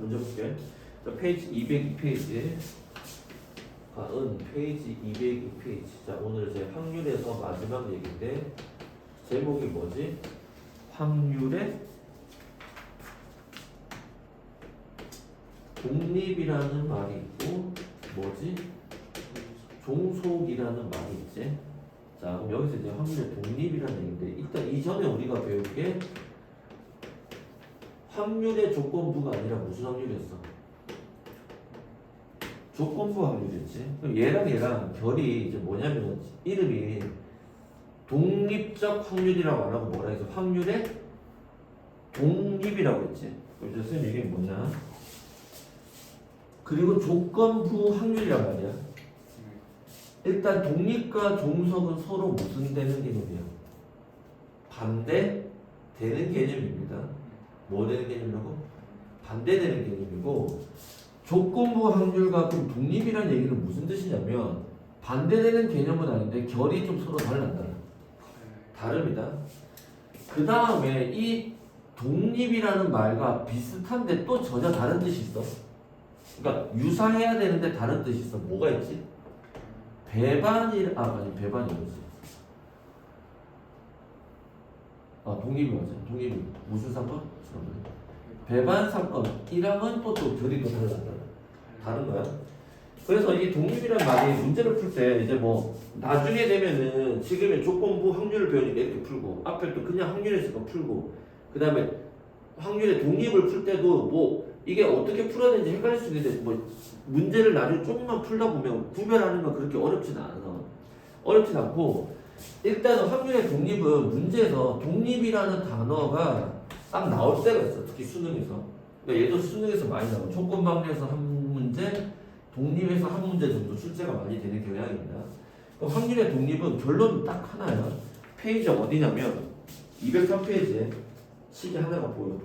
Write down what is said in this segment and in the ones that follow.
문제 볼게. 자, 페이지 202페이지. 아, 은 페이지 202페이지. 자, 오늘 제 확률에서 마지막 얘기인데 제목이 뭐지? 확률의 독립이라는 말이 있고 뭐지? 종속이라는 말이 있지. 자, 그럼 여기서 이제 확률의 독립이라는 얘기인데 일단 이전에 우리가 배운 게 확률의 조건부가 아니라 무슨 확률이었어? 조건부 확률이었지. 얘랑 얘랑 결이 이제 뭐냐면 이름이 독립적 확률이라고 안 하고 뭐라 해서 확률의 독립이라고 했지. 이제 선생님 이게 뭐냐? 그리고 조건부 확률이란 말이야. 일단 독립과 종속은 서로 무슨 되는 개념이야? 반대 되는 개념입니다. 뭐 되는 개념이라고? 반대되는 개념이고 조건부 확률과 그럼 독립이라는 얘기는 무슨 뜻이냐면 반대되는 개념은 아닌데 결이 좀 서로 달라요. 다릅니다. 그 다음에 이 독립이라는 말과 비슷한데 또 전혀 다른 뜻이 있어. 그러니까 유사해야 되는데 다른 뜻이 있어. 뭐가 있지? 배반이 아 아니 배반이 뭐지? 아 독립이 맞아. 독립이 무슨 사건? 배반 사건이랑은 또또 결이 또 달라. 다른 거야. 그래서 이 독립이라는 말이 문제를 풀 때 이제 뭐 나중에 되면은 지금의 조건부 확률을 배우니까 이렇게 풀고 앞에 또 그냥 확률에서 풀고 그 다음에 확률의 독립을 풀 때도 뭐 이게 어떻게 풀어야 되는지 헷갈릴 수 있는데 뭐 문제를 나중에 조금만 풀다 보면 구별하는 건 그렇게 어렵진 않아 어렵진 않고 일단은 확률의 독립은 문제에서 독립이라는 단어가 딱 나올 때가 있어 특히 수능에서. 그러니까 얘도 수능에서 많이 나오고 조건방에서 한 문제 독립에서 한 문제 정도 출제가 많이 되는 경향입니다. 확률의 독립은 결론은 딱 하나야 페이지 어디냐면 203페이지에 시계 하나가 보여.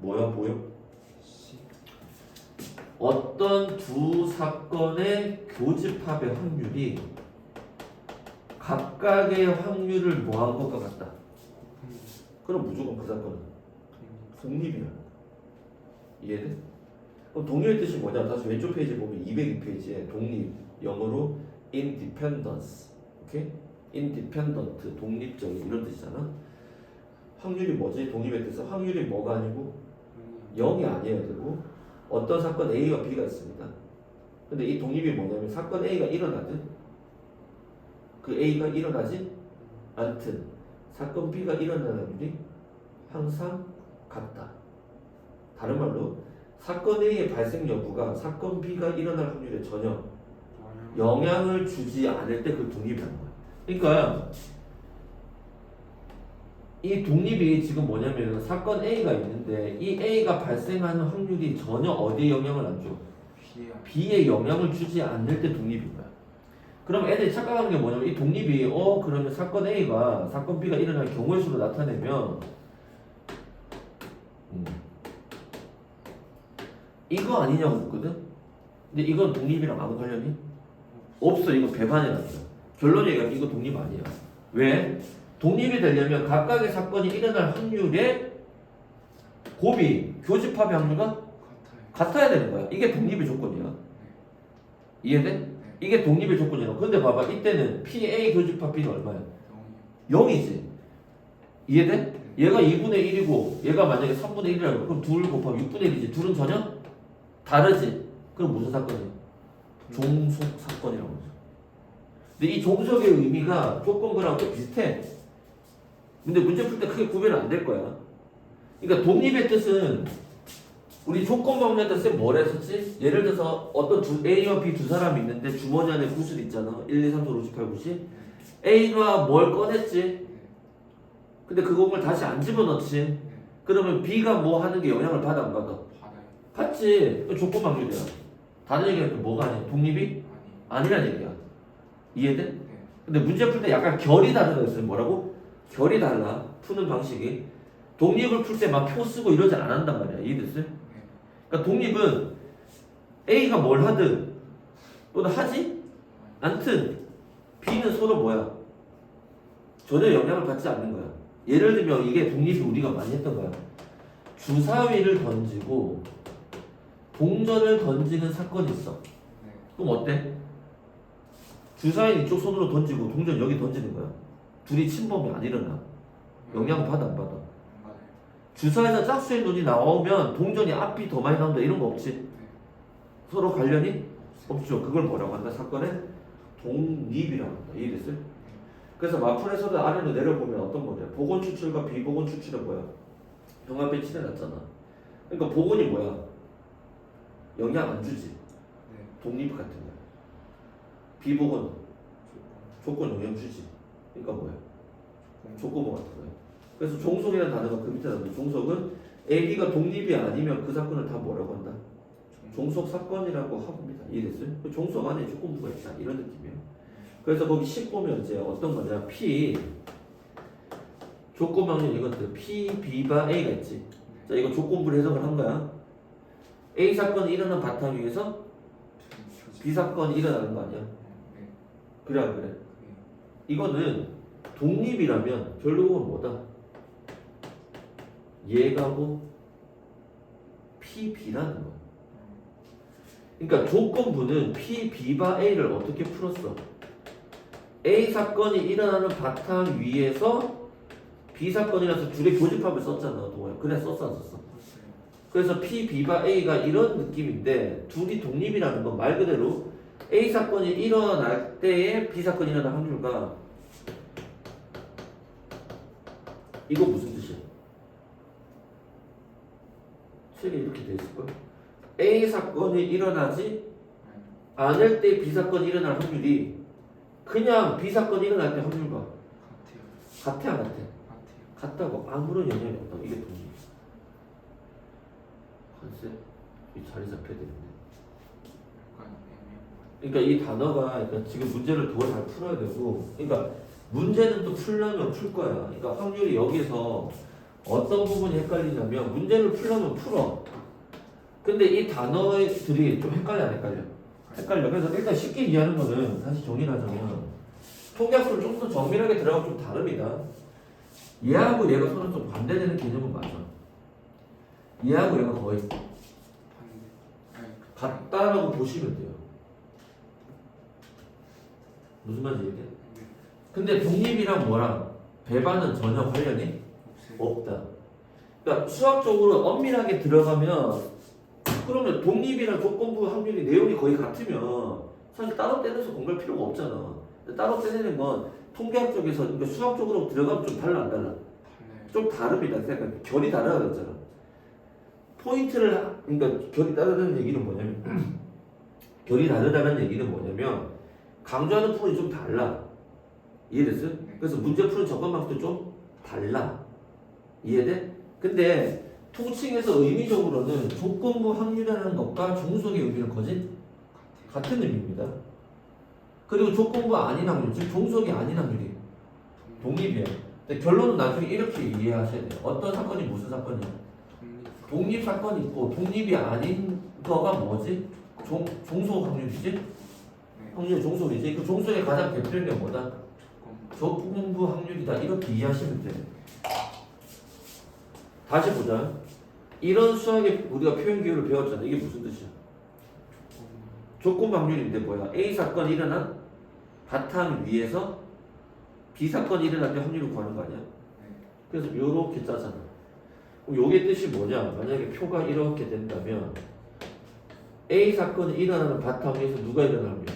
뭐야 보여? 어떤 두 사건의 교집합의 확률이 각각의 확률을 뭐한 것과 같다. 그럼 무조건 그 사건은 독립이라는 거야. 이해돼? 그럼 독립의 뜻이 뭐냐? 다시 왼쪽 페이지 보면 202페이지에 독립 영어로 independence, 오케이? independent 독립적인 이런 뜻이잖아. 확률이 뭐지? 독립의 뜻은 확률이 뭐가 아니고 0이 아니어야 되고 어떤 사건 A와 B가 있습니다. 근데 이 독립이 뭐냐면 사건 A가 일어나든 그 A가 일어나지 않든 사건 B가 일어나는 확률이 항상 같다. 다른 말로 사건 A의 발생 여부가 사건 B가 일어날 확률에 전혀 영향을 주지 않을 때 그 독립이라는 거야. 그러니까 이 독립이 지금 뭐냐면 사건 A가 있는데 이 A가 발생하는 확률이 전혀 어디에 영향을 안 줘? B에 영향을 주지 않을 때 독립인 거야. 그럼 애들이 착각하는 게 뭐냐면 이 독립이 어 그러면 사건 A가 사건 B가 일어날 경우의 수로 나타내면 음, 이거 아니냐고 묻거든. 근데 이건 독립이랑 아무 관련이 없어. 이거 배반이라는 거야. 결론이 얘기하면 이거 독립 아니야. 왜? 독립이 되려면 각각의 사건이 일어날 확률의 곱이 교집합의 확률과 같아야 되는 거야. 이게 독립의 조건이야. 이해돼? 이게 독립의 조건이야. 근데 봐봐. 이때는 PA 교집합 B는 얼마야? 0이지. 이해돼? 얘가 2분의 1이고 얘가 만약에 3분의 1이라고 그럼 둘 곱하면 6분의 1이지. 둘은 전혀 다르지. 그럼 무슨 사건이야? 종속 사건이라고 하죠. 근데 이 종속의 의미가 조건부랑 또 비슷해. 근데 문제 풀 때 크게 구별 안될 거야. 그러니까 독립의 뜻은 우리 조건부 확률 때쌤 뭐라 했었지? 예를 들어서 어떤 두 A와 B 두 사람이 있는데 주머니 안에 구슬 있잖아. 1, 2, 3, 4, 5, 6, 8, 9, 10. A가 뭘 꺼냈지? 근데 그 공을 다시 안 집어넣지. 그러면 B가 뭐 하는 게 영향을 받아 안 받아? 받지. 그 조건 확률이야. 다른 얘기는 뭐가 아니야? 독립이 아니란 얘기야. 이해돼? 근데 문제 풀 때 약간 결이 다르다 했어요. 뭐라고? 결이 달라. 푸는 방식이. 독립을 풀 때 막 표 쓰고 이러지 않는단 말이야. 이해됐어요? 그러니까 독립은 A가 뭘 하든 또는 하지 않든 B는 서로 뭐야? 전혀 영향을 받지 않는 거야. 예를 들면 이게 독립이 우리가 많이 했던 거야. 주사위를 던지고 동전을 던지는 사건이 있어. 네. 그럼 어때? 주사인 이쪽 손으로 던지고 동전 여기 던지는 거야. 둘이 침범이 안 일어나. 영향 받아 안 받아? 주사에서 짝수의 눈이 나오면 동전이 앞이 더 많이 나온다 이런 거 없지? 네. 서로 관련이. 없죠. 그걸 뭐라고 한다? 사건의 동립이라고 한다. 이해됐어요? 그래서 마플에서도 아래로 내려보면 어떤 거냐? 복원 추출과 비복원 추출은 뭐야? 병합에 칠해놨잖아. 그러니까 복원이 뭐야? 영향 안 주지. 네. 독립 같은 거야. 비복원 조건. 조건 영향 주지. 그러니까 뭐야? 조건. 조건부 같은 거야. 그래서 종속이라는 단어가 그 밑에 나오는데 종속은 AB가 독립이 아니면 그 사건을 다 뭐라고 한다? 종속 사건이라고 합니다. 이해됐어요? 그 종속 안에 조건부가 있다. 이런 느낌이에요. 그래서 거기 10 보면 이제 어떤 거냐? P 조건 방면 이것들 P, B바 A가 있지. 자 이거 조건부를 해석을 한 거야. A 사건이 일어난 바탕 위에서 B 사건이 일어나는 거 아니야? 네. 그래 안 그래? 네. 이거는 독립이라면 결국은 뭐다? 얘가 고 PB라는 거. 그러니까 조건부는 P, B바 A를 어떻게 풀었어? A 사건이 일어나는 바탕 위에서 B 사건이라서 둘의 교집합을 썼잖아, 동호야. 그래 썼어, 안 썼어? 그래서 P, B바 A가 이런 느낌인데 둘이 독립이라는 건 말 그대로 A 사건이 일어날 때에 B 사건이 일어날 확률과 이거 무슨 뜻이야? 책에 이렇게 돼 있을걸? A 사건이 일어나지. 않을 때 B 사건이 일어날 확률이 그냥 B 사건이 일어날 때 확률과 같아요. 같아 안 같아? 같아요. 같다고 아무런 영향이 없다. 이게 독립. 컨셉 이 자리 잡혀야 되는데. 그러니까 이 단어가 그러니까 지금 문제를 더 잘 풀어야 되고, 그러니까 문제는 또 풀려면 풀 거야. 그러니까 확률이 여기서 어떤 부분이 헷갈리냐면 문제를 풀려면 풀어. 근데 이 단어들이 좀 헷갈려 안 헷갈려? 헷갈려. 그래서 일단 쉽게 이해하는 거는 다시 정리를 하자면 통계학을 좀 더 정밀하게 들어가면 좀 다릅니다. 얘하고 얘가 서로 좀 반대되는 개념은 맞아. 얘하고 얘가 거의. 같다라고 보시면 돼요. 무슨 말인지 이해돼? 네. 근데 독립이랑 뭐랑 배반은 전혀 관련이 없다. 그러니까 수학적으로 엄밀하게 들어가면 그러면 독립이랑 조건부 확률이 내용이 거의 같으면 사실 따로 떼내서 공부할 필요가 없잖아. 따로 떼내는 건 통계학 쪽에서 그러니까 수학적으로 들어가면 좀 달라 안 달라? 달라요. 좀 다릅니다. 그러니까 결이 다르다 그랬잖아. 포인트를 하- 그러니까 결이 다르다는 얘기는 뭐냐면 결이 다르다는 얘기는 뭐냐면 강조하는 부분이 좀 달라. 이해됐어요? 그래서 문제 푸는 접근 방식도 좀 달라. 이해돼? 근데 통칭에서 의미적으로는 조건부 확률이라는 것과 종속의 의미는 같아요. 같은 의미입니다. 그리고 조건부 아닌 확률, 즉 종속이 아닌 확률이 독립이에요. 근데 결론은 나중에 이렇게 이해하셔야 돼요. 어떤 사건이 무슨 사건이야? 독립. 사건이 있고 독립이 아닌 거가 뭐지? 종, 종속 확률이지? 네. 확률 종속이지? 그 종속의 가장 대표적인 게 뭐다? 조건. 조건부 확률이다. 이렇게 이해하시면 돼요. 다시 보자. 이런 수학의 우리가 표현 기호를 배웠잖아. 이게 무슨 뜻이야? 조건. 확률인데 뭐야? A 사건이 일어난 바탕 위에서 B 사건이 일어날 때 확률을 구하는 거 아니야? 네. 그래서 이렇게 짜잖아. 그럼 요게 뜻이 뭐냐? 만약에 표가 이렇게 된다면 A 사건이 일어나는 바탕 위에서 누가 일어나면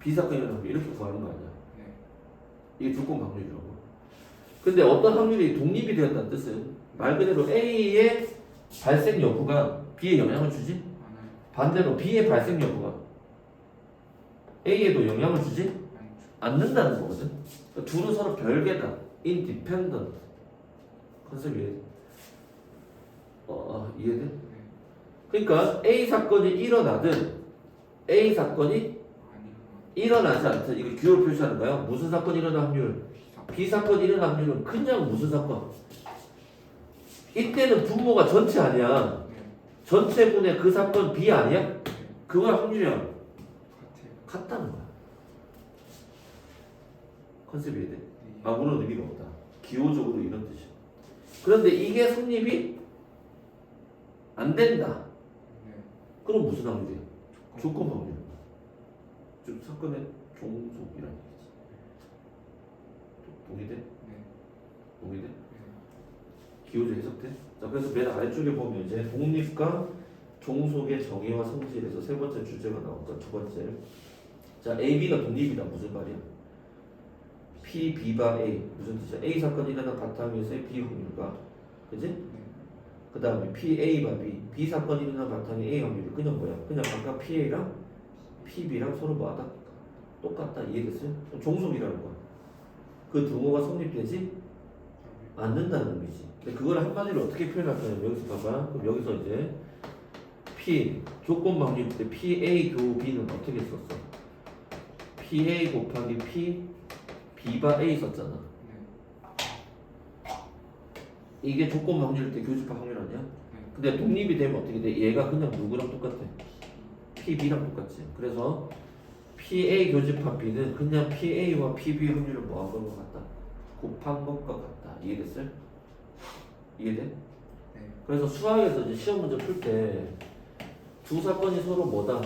B 사건이 일어나면 이렇게 구하는 거 아니야? 네. 이게 조건 확률이라고. 근데 어떤 확률이 독립이 되었다는 뜻은 말 그대로 A의 발생 여부가 B에 영향을 주지? 반대로 B의 발생 여부가 A에도 영향을 주지? 않는다는 거거든. 그러니까 둘은 서로 별개다. independent. 컨셉이 이해돼? 어, 어, 이해돼? 네. 그러니까 A 사건이 일어나든 A 사건이. 일어나지 않든 이거 기호를 표시하는 거야. 무슨 사건이 일어날 확률? B 사건이 일어날 확률은 그냥 무슨 사건? 이때는 분모가 전체 아니야. 네. 전체분의 그 사건 B 아니야? 네. 그거랑 같아요. 같다는 거야. 컨셉이? 네. 아무런 의미가 없다. 기호적으로 이런 뜻이야. 그런데 이게 성립이 안 된다. 네. 그럼 무슨 확률이야? 조건 확률. 즉 사건의 종속이라는 얘기지. 동의돼? 네. 동의돼? 네. 기호제 해석돼? 자 그래서 맨 아래쪽에 보면 이제 독립과 종속의 정의와 성질에서 세 번째 주제가 나온다. 두 번째. 자 A, B가 독립이다. 무슨 말이야? P, B바 A 무슨 뜻이야? A 사건이 일어난 바탕에서의 B 확률과 그지? 네. 그 다음에 PA가 B, B 사건이 일어난 바탕에 A 확률이 그냥 뭐야? 그냥 각각 PA랑 PB랑 서로 뭐하다? 똑같다 이해됐어요? 종속이라는 거야. 그 등호가 성립되지 않는다는 의미지. 근데 그걸 한마디로 어떻게 표현할 거냐면 여기서 봐봐. 그럼 여기서 이제 P 조건 방류 때 PA 교 B는 어떻게 썼어? PA 곱하기 P B바 A 썼잖아. 네. 이게 조건 방류일 때 교집합 확률 아니야? 네. 근데 독립이 되면 어떻게 돼? 얘가 그냥 누구랑 똑같아? PB랑 똑같지. 그래서 PA 교집합 B는 그냥 PA와 PB 확률을 뭐한 것 같다? 곱한 것과 같다. 이해됐어요? 이해돼? 네. 그래서 수학에서 이제 시험 문제 풀 때 두 사건이 서로 뭐다?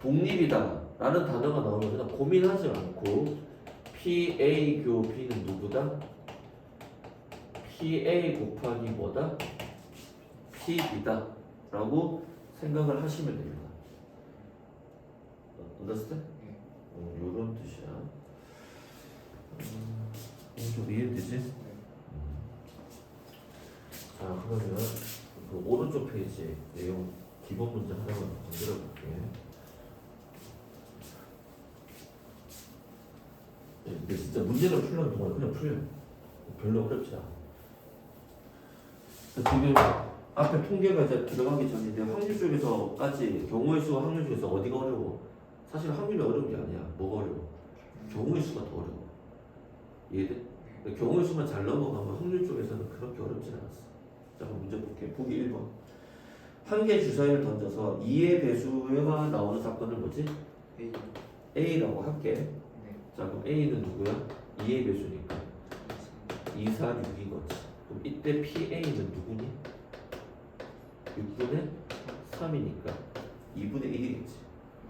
독립. 독립이다. 라는 단어가 나오면 그냥 고민하지 않고 PA 교 B는 누구다? PA 곱하기 뭐다? PB다. 라고 생각을 하시면 됩니다. understand? 네. 어, 요런 뜻이야. 음, 좀 이해되지? 네. 자, 그러면 그 오른쪽 페이지 내용 기본 문제 하나만 만들어 볼게. 네, 근데 진짜 문제를 풀려는 동안 그냥 풀려. 별로 어렵지 않아. 지금 앞에 통계가 이제 들어가기 전인데 확률 쪽에서까지 경우의 수와 확률 중에서 어디가 어려워? 사실 확률이 어려운 게 아니야. 뭐가 어려워? 경우의 수가 더 어려워. 이해돼? 경우의 수만 잘 넘어가면 확률 쪽에서는 그렇게 어렵진 않았어. 자, 그럼 문제 볼게. 보기 1번. 한 개 주사위를 던져서 2의 배수가 나오는 사건을 뭐지? A. A라고 할게. 네. 자, 그럼 A는 누구야? 2의 배수니까 2, 4, 6인 거지. 그럼 이때 PA는 누구니? 6분의 3이니까 2분의 1이겠지.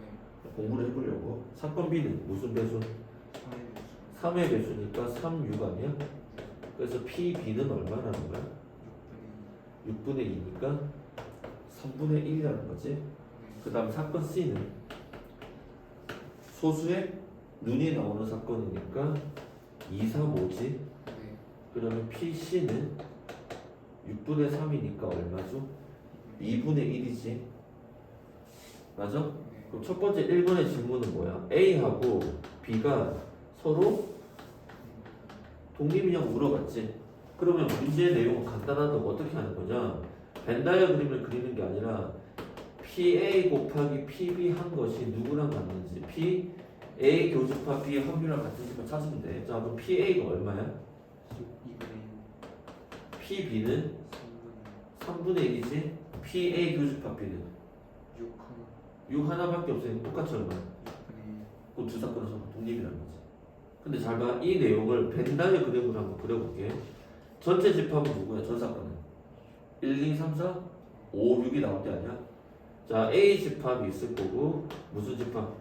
네. 공부를 해보려고. 사건 B는 무슨 배수? 3의 3의 배수니까 3, 6 아니야? 그래서 PB는 얼마라는 거야? 6분의 2. 6분의 2니까 3분의 1이라는 거지. 네. 그 다음 사건 C는 소수의 눈이 나오는 사건이니까 2, 3, 5지. 네. 그러면 PC는 6분의 3이니까 얼마죠? 2분의 1이지. 맞아? 네. 그럼 첫 번째 1번의 질문은 뭐야? A하고 B가 서로 독립이냐고 물어봤지. 그러면 문제 내용은 간단하다고 어떻게 하는 거냐? 벤다이어 그림을 그리는 게 아니라 PA 곱하기 PB 한 것이 누구랑 같는지 P A 교집합 B 확률이랑 같은지 만 찾으면 돼. 자, 그럼 PA가 얼마야? 2분의 1. PB는 3분의 3분의 1이지. PA 교집합 B는 6 하나. 6 하나밖에 없으니까 똑같이 얼마? 6분의 1. 그두 사건은 서로 독립이라는 거지. 근데 잘 봐. 이 내용을 벤다이어 그림으로 한번 그려볼게. 전체 집합은 누구야? 전 사건은. 1, 2, 3, 4, 5, 6이 나올 때 아니야? 자, A 집합이 있을 거고, 무슨 집합?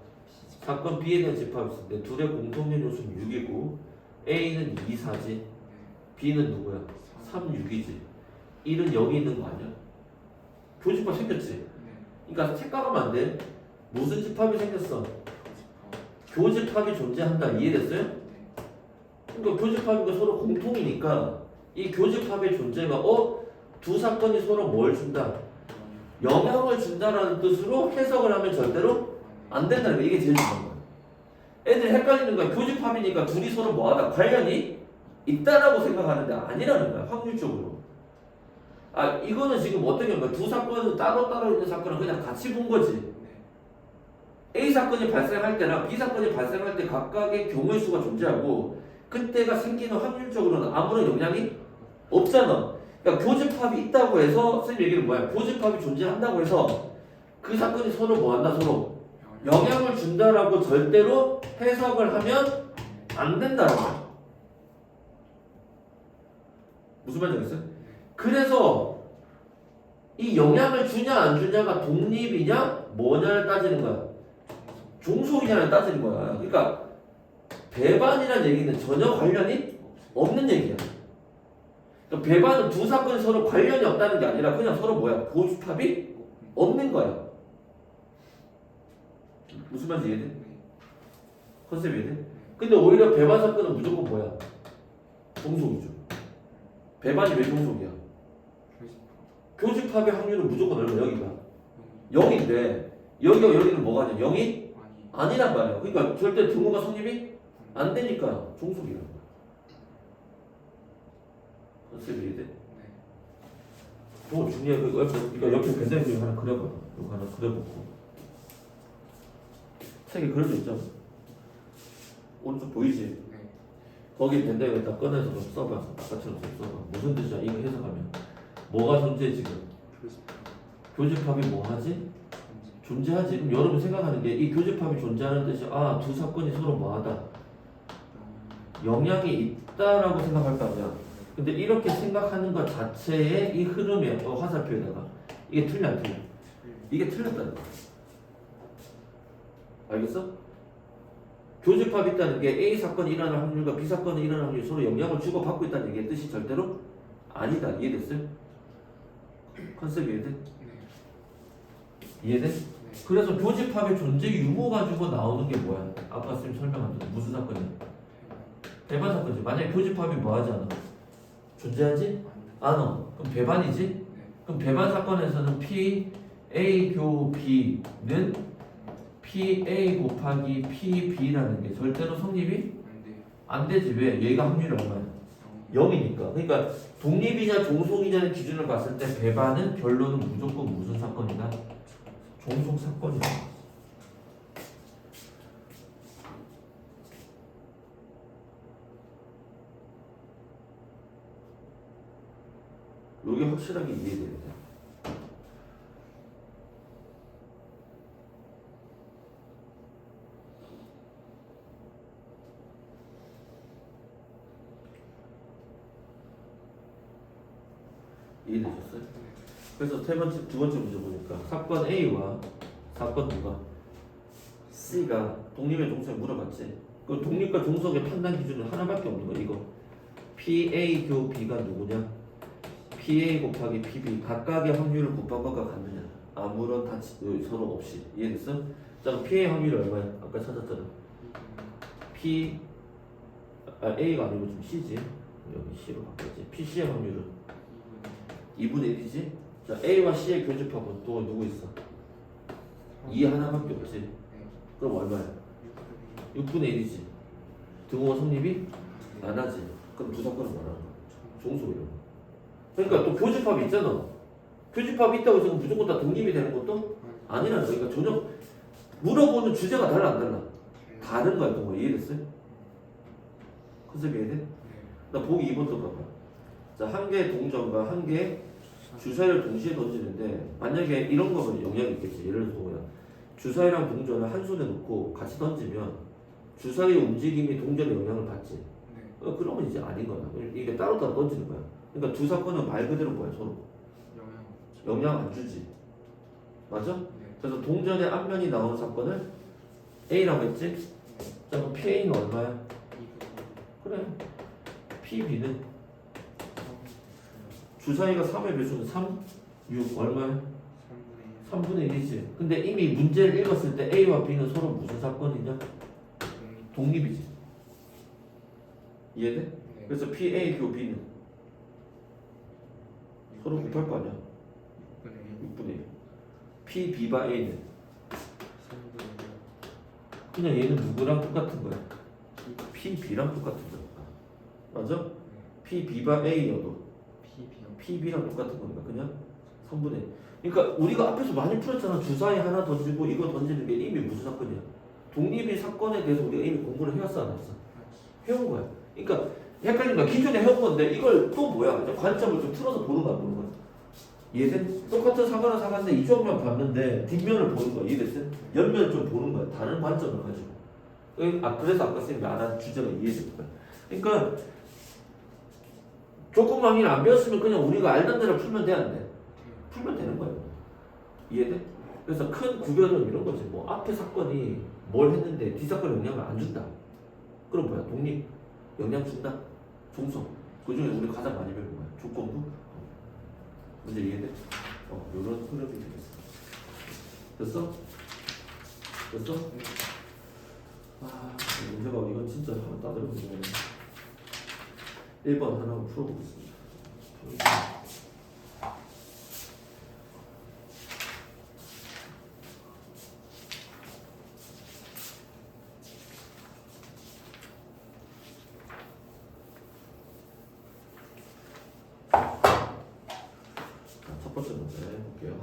사건 B에 대한 집합이 있을 때, 둘의 공통된 요소는 6이고, A는 2, 4지, 네. B는 누구야? 3, 6이지. 1은 여기 있는 거 아니야? 교집합 생겼지? 네. 그러니까 착각하면 안 돼. 무슨 집합이 생겼어? 교집합. 교집합이 존재한다. 이해됐어요? 네. 그러니까 교집합이가 서로 공통이니까 이 교집합의 존재가 어? 두 사건이 서로 뭘 준다? 영향을 준다라는 뜻으로 해석을 하면 절대로 안 된다는 거 이게 제일 중요한 거야. 애들이 헷갈리는 거야. 교집합이니까 둘이 서로 뭐하다 관련이 있다라고 생각하는데 아니라는 거야. 확률적으로. 아 이거는 지금 어떻게 한 거야? 두 사건은 따로따로 있는 사건을 그냥 같이 본 거지. 네. A 사건이 발생할 때랑 B 사건이 발생할 때 각각의 경우의 수가 존재하고 그때가 생기는 확률적으로는 아무런 영향이 없잖아. 그러니까 교집합이 있다고 해서 선생님 얘기는 뭐야? 교집합이 존재한다고 해서 그 사건이 서로 뭐한다 서로 영향을 준다라고 절대로 해석을 하면 안 거야. 무슨 말인지 알겠어요? 그래서 이 영향을 주냐 안 주냐가 독립이냐 뭐냐를 따지는 거야. 종속이냐를 따지는 거야. 그러니까 배반이라는 얘기는 전혀 관련이 없는 얘기야. 그러니까 배반은 두 사건이 서로 관련이 없다는 게 아니라 그냥 서로 뭐야 고주탑이 없는 거야. 무슨 말인지 이해돼? 컨셉이 이해돼? 근데 오히려 배반 사건은 무조건 뭐야? 종속이죠. 배반이 왜 종속이야? 교집합의 확률은 무조건 얼마? 여기가 0인데 여기가 여기는 뭐가 아니야? 0이 아니란 말이야. 그러니까 절대 등호가 성립이 안 되니까 종속이라는 거야. 컨셉이 이해돼? 더 중요해. 그 옆에, 그러니까 옆에 배당이 하나 그려봐. 이거 하나 그려보고. 책에 그려져 있잖아. 오른쪽 보이지? 거기 밴드에 다 꺼내서 좀 써봐. 아까처럼 좀 써봐. 무슨 뜻이야? 이거 해석하면. 뭐가 존재 지금? 교집합이 뭐 하지? 존재하지. 그럼 여러분 생각하는 게 이 교집합이 존재하는 뜻이 아, 두 사건이 서로 뭐하다. 영향이 있다라고 생각할 거 아니야. 근데 이렇게 생각하는 것 자체의 이 흐름에 어, 화살표에다가 이게 틀려 안 틀려? 이게 틀렸다는 거야. 알겠어? 교집합이 있다는 게 A 사건이 일어날 확률과 B 사건이 일어날 확률이 서로 영향을 주고 받고 있다는 얘기의 뜻이 절대로 아니다. 이해됐어요? 컨셉 이해돼? 이해돼? 그래서 교집합의 존재 유무 가지고 나오는 게 뭐야? 아까 쌤 설명한 대로 무슨 사건이야? 배반 사건이지. 만약에 교집합이 뭐 하지 않아? 존재하지? 않아. 그럼 배반이지? 그럼 배반 사건에서는 P A 교 B는 P A 곱하기 P B라는 게 절대로 성립이 안 되지. 왜? 얘가 확률이 얼마야? 0이니까. 그러니까 독립이냐 종속이냐는 기준을 봤을 때 배반은 결론은 무조건 무슨 사건이다? 종속 사건이다. 이게 확실하게 돼. 이해되셨어요? 그래서 세 번째, 두 번째 문제 보 니까 사건 A와 사건 B가 C가 독립의 종속에 물어봤지. 그 독립과 종속의 판단 기준은 하나밖에 없는 거야. 이거 PA 교 B가 누구냐? PA 곱하기 PB 각각의 확률을 곱한 것과 같느냐? 아무런 다치 어, 서로 없이 이해됐어? 자, PA 확률이 얼마야? 아까 찾았잖아. P 아, A가 아니고 좀 C지. 여기 C로 바꿨지. PC의 확률은 2분의 1이지? 자, A와 C의 교집합은 또 누구 있어? 2 하나밖에 없지. 그럼 얼마야? 6분의 1이지. 등호가 성립이 안 하지. 그럼 두 사건은 뭐라는 거야? 종속이라고. 그러니까 또 교집합이 있잖아. 교집합이 있다고 해서 무조건 다 독립이 되는 것도 아니라는 거야. 그러니까 전혀 물어보는 주제가 달라 안 달라? 다른 거야. 또 이해됐어요? 컨셉 이해돼? 나 보기 2번 또 봐봐. 자, 한 개의 동전과 한 개의 주사위를 동시에 던지는데 만약에 이런 거면 영향이 있겠지. 예를 들어서 뭐야. 주사위랑 동전을 한 손에 놓고 같이 던지면 주사위의 움직임이 동전에 영향을 받지. 어, 그러면 이제 아닌 거야. 이게 따로 따로 던지는 거야. 그러니까 두 사건은 말 그대로 뭐야 서로 영향 안 주지. 맞아? 그래서 동전의 앞면이 나오는 사건을 A라고 했지? 자 그럼 PA는 얼마야? 그래. PB는 주사위가 3의 배수는 3, 6 얼마야? 3분의 1이지. 근데 이미 문제를 읽었을 때 A와 B는 서로 무슨 사건이냐? 독립이지. 이해돼? 그래서 PA 교 B는 서로 곱할 거 아니야? 6분의 1. PB바 A는 그냥 얘는 누구랑 똑같은 거야? PB랑 똑같은 거야. 맞아? PB바 A여도 PB랑 똑같은 겁니다. 그냥 3분의 1. 그러니까 우리가 앞에서 많이 풀었잖아. 주사위 하나 던지고 이거 던지는 게 이미 무슨 사건이야? 독립의 사건에 대해서 우리가 이미 공부를 해왔어 안 했어? 해온 거야. 그러니까 헷갈린 거야. 기존에 해온 건데 이걸 또 뭐야? 관점을 좀 틀어서 보는 거야, 보는 거야. 이해돼? 똑같은 사과나 사과인데 이쪽만 봤는데 뒷면을 보는 거야. 이해됐어? 옆면을 좀 보는 거야. 다른 관점을 가지고. 그- 아 그래서 아까 쌤이 말한 주제가 이해된 거야. 그러니까 조금 강의를 안 배웠으면 그냥 우리가 알던 대로 풀면 돼? 풀면 되는 거예요. 이해돼? 그래서 큰 구별은 이런 거지. 뭐 앞에 사건이 뭘 했는데 뒤 사건에 영향을 안 준다. 그럼 뭐야? 독립 영향 준다. 종속. 그 중에 우리 가장 많이 배운 거야. 조건부. 문제 이해돼? 어, 요런 흐름이 되겠어. 됐어? 됐어? 아, 이 문제가 이건 진짜 한번 따들어보면 1번 하나 풀어보겠습니다. 자.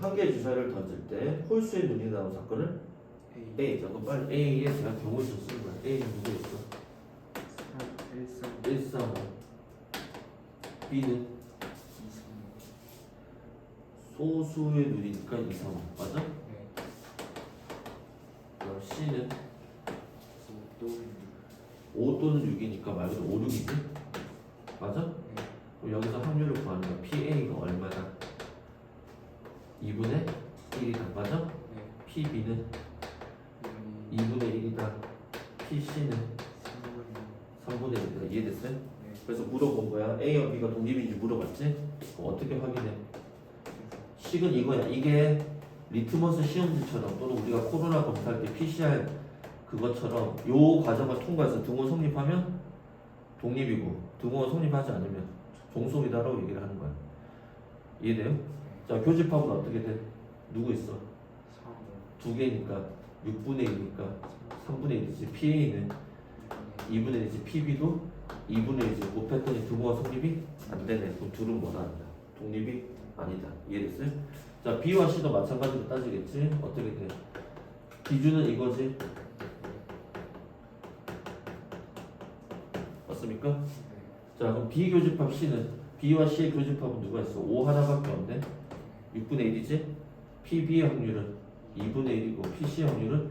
한 주사를 던질 때 홀수의 눈이 나온 사건을 A A, 잠깐 빨리 A에 제가 경우를 거야. A 누구 있어? 3 1 3 1, 3, 5. B는 2 3 소수의 눈이니까 2, 3, 5. 맞아? 네 그럼 C는 5 또는 5 또는 6이니까 말 그대로 5, 6이지? 맞아? 6네 그럼 여기서 확률을 구하는 거야. PA가 얼마나? 2분의 1이다. 맞아? 네 PB는 2 2분의 1이다. PC는 3 3분의 1이다. 이해됐어요? 네 그래서 물어본 거야. A와 B가 독립인지 물어봤지? 어떻게 확인해? 식은 이거야. 이게 리트머스 시험지처럼 또는 우리가 코로나 검사할 때 PCR 그것처럼 요 과정을 통과해서 등호 성립하면 독립이고 등호가 성립하지 않으면 종속이다라고 얘기를 하는 거야. 이해돼요? 자 교집합은 어떻게 돼? 누구 있어? 3두 개니까 6분의 1이니까 3분의 1이지 PA는 2분의 1이지 PB도 2분의 1이지 곱했더니 등호가 성립이 안 되네. 그럼 둘은 뭐다? 독립이 아니다. 이해됐어요? 자 B와 C도 마찬가지로 따지겠지? 어떻게 돼? 기준은 이거지? 맞습니까? 자 그럼 B 교집합 C는 B와 C의 교집합은 누가 있어? 5 하나밖에 없네 6분의 1이지? PB의 확률은 2분의 1이고 PC의 확률은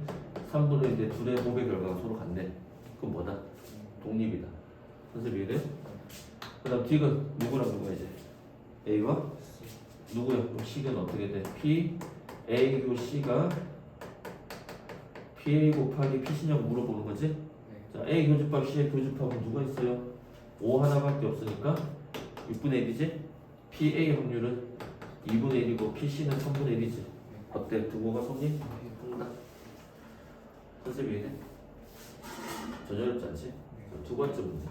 3분의 1인데 둘의 호배 결과가 서로 같네 그럼 뭐다? 독립이다 선생님 이해돼? 그 다음 D가 누구랑 누구야 이제? A와 누구야? 그럼 C는 어떻게 돼? P, A고 C가 PA 곱하기 PC냐고 물어보는 거지? 자, A 교집합, C의 교집합은 누가 있어요? 5 하나밖에 없으니까 6분의 1이지? PA 확률은 2분의 1이고 PC는 3분의 1이지. 어때? 두고가? 한다. 선생님 이해돼? 전혀 어렵지 않지? 자, 두 번째 문제.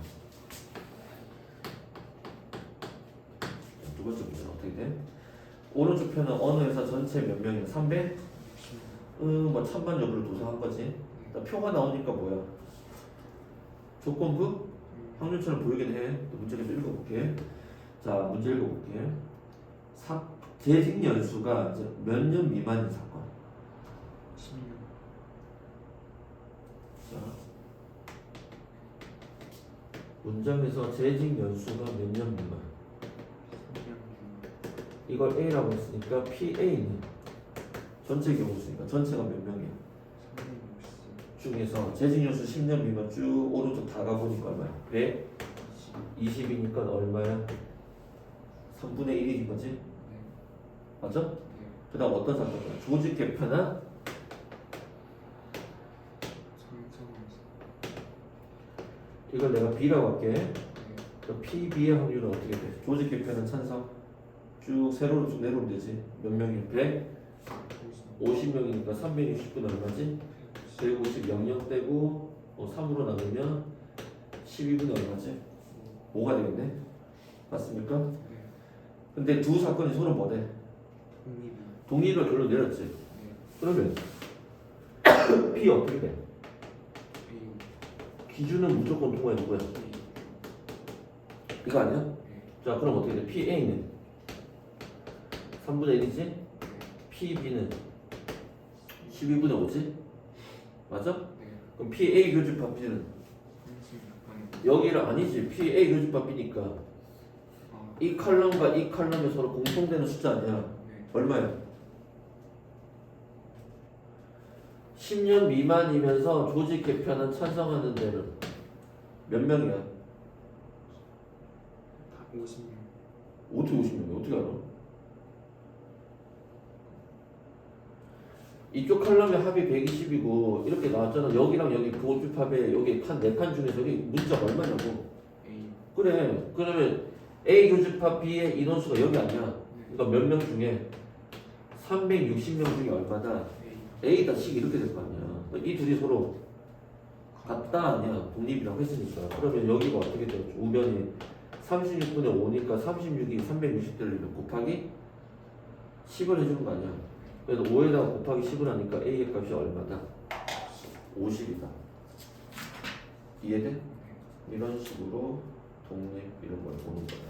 자, 두 번째 문제는 어떻게 돼? 오른쪽 편은 어느 회사 전체 몇 명이야? 300? 음, 뭐 찬반 여부를 조사한 거지. 자, 표가 나오니까 뭐야? 조건부? 확률처럼 보이긴 해. 또 문제 좀 읽어볼게. 자, 문제 읽어볼게. 사, 재직 연수가 몇 년 미만인 사건. 16 자, 문장에서 재직 연수가 몇 년 미만. 3년 이걸 A라고 했으니까 PA는 전체 경우수니까 전체가 몇 명이야? 360 중에서 재직 연수 10년 미만 쭉 오른쪽 다 가보니까 얼마야? 100? 20 20이니까 얼마야? 3분의 1인 거지? 네그 다음 어떤 사건이야? 조직 개편한 이걸 내가 B라고 할게. 네그 PB의 확률은 어떻게 돼? 조직 개편은 찬성. 쭉 세로로 쭉 내려오면 되지. 몇 명이? 100? 50 50명이니까 360분 얼마지? 150 영역 떼고 어, 3으로 나누면 12분이 얼마지? 5가 되겠네. 맞습니까? 네 근데 두 사건이 서로 뭐래? 독립을 결론 내렸지. 네 그러면 P 어떻게 돼? 기준은 무조건 통과해 누구야? 이거 아니야? 네자 그럼 어떻게 돼? PA는 3분의 1이지? 네 PB는 12분의 5지? 맞아? 네 그럼 PA 교집합 B는 36번 여기를 아니지 PA 교집합 B니까 아이 칼럼과 이 칼럼이 서로 공통되는 숫자 아니야 네 얼마야? 10년 미만이면서 조직 개편은 찬성하는 데는 몇 명이야? 다 50년 어떻게 50명이야? 어떻게 알아? 이쪽 칼럼에 합이 120이고 이렇게 나왔잖아. 여기랑 여기 부호집합에 여기 칸 네 칸 중에서 여기 문자가 얼마냐고. 그래. 그러면 A 교집합 B의 인원수가 여기 아니야. 네 그러니까 몇 명 중에 360명 중에 얼마다 A A다 C 이렇게 될 거 아니야. 이 둘이 서로 같다 아니야. 독립이라고 했으니까. 그러면 여기가 어떻게 되죠? 우변이 36분의 5니까 36이 360 되려면 곱하기 10을 해주는 거 아니야. 그래서 5에다가 곱하기 10을 하니까 A의 값이 얼마다? 50이다. 이해돼? 이런 식으로 독립 이런 걸 보는 거야.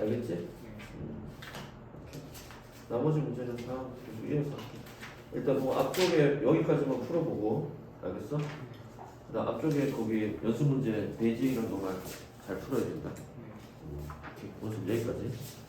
알겠지? 네 오케이. 나머지 문제는 다음 계속 이어서 할게. 일단 뭐 앞쪽에 여기까지만 풀어보고 알겠어? 그다음 앞쪽에 거기 연습 문제 베이징 이런 거만 잘 풀어야 된다. 네. 오케이. 오늘 여기까지.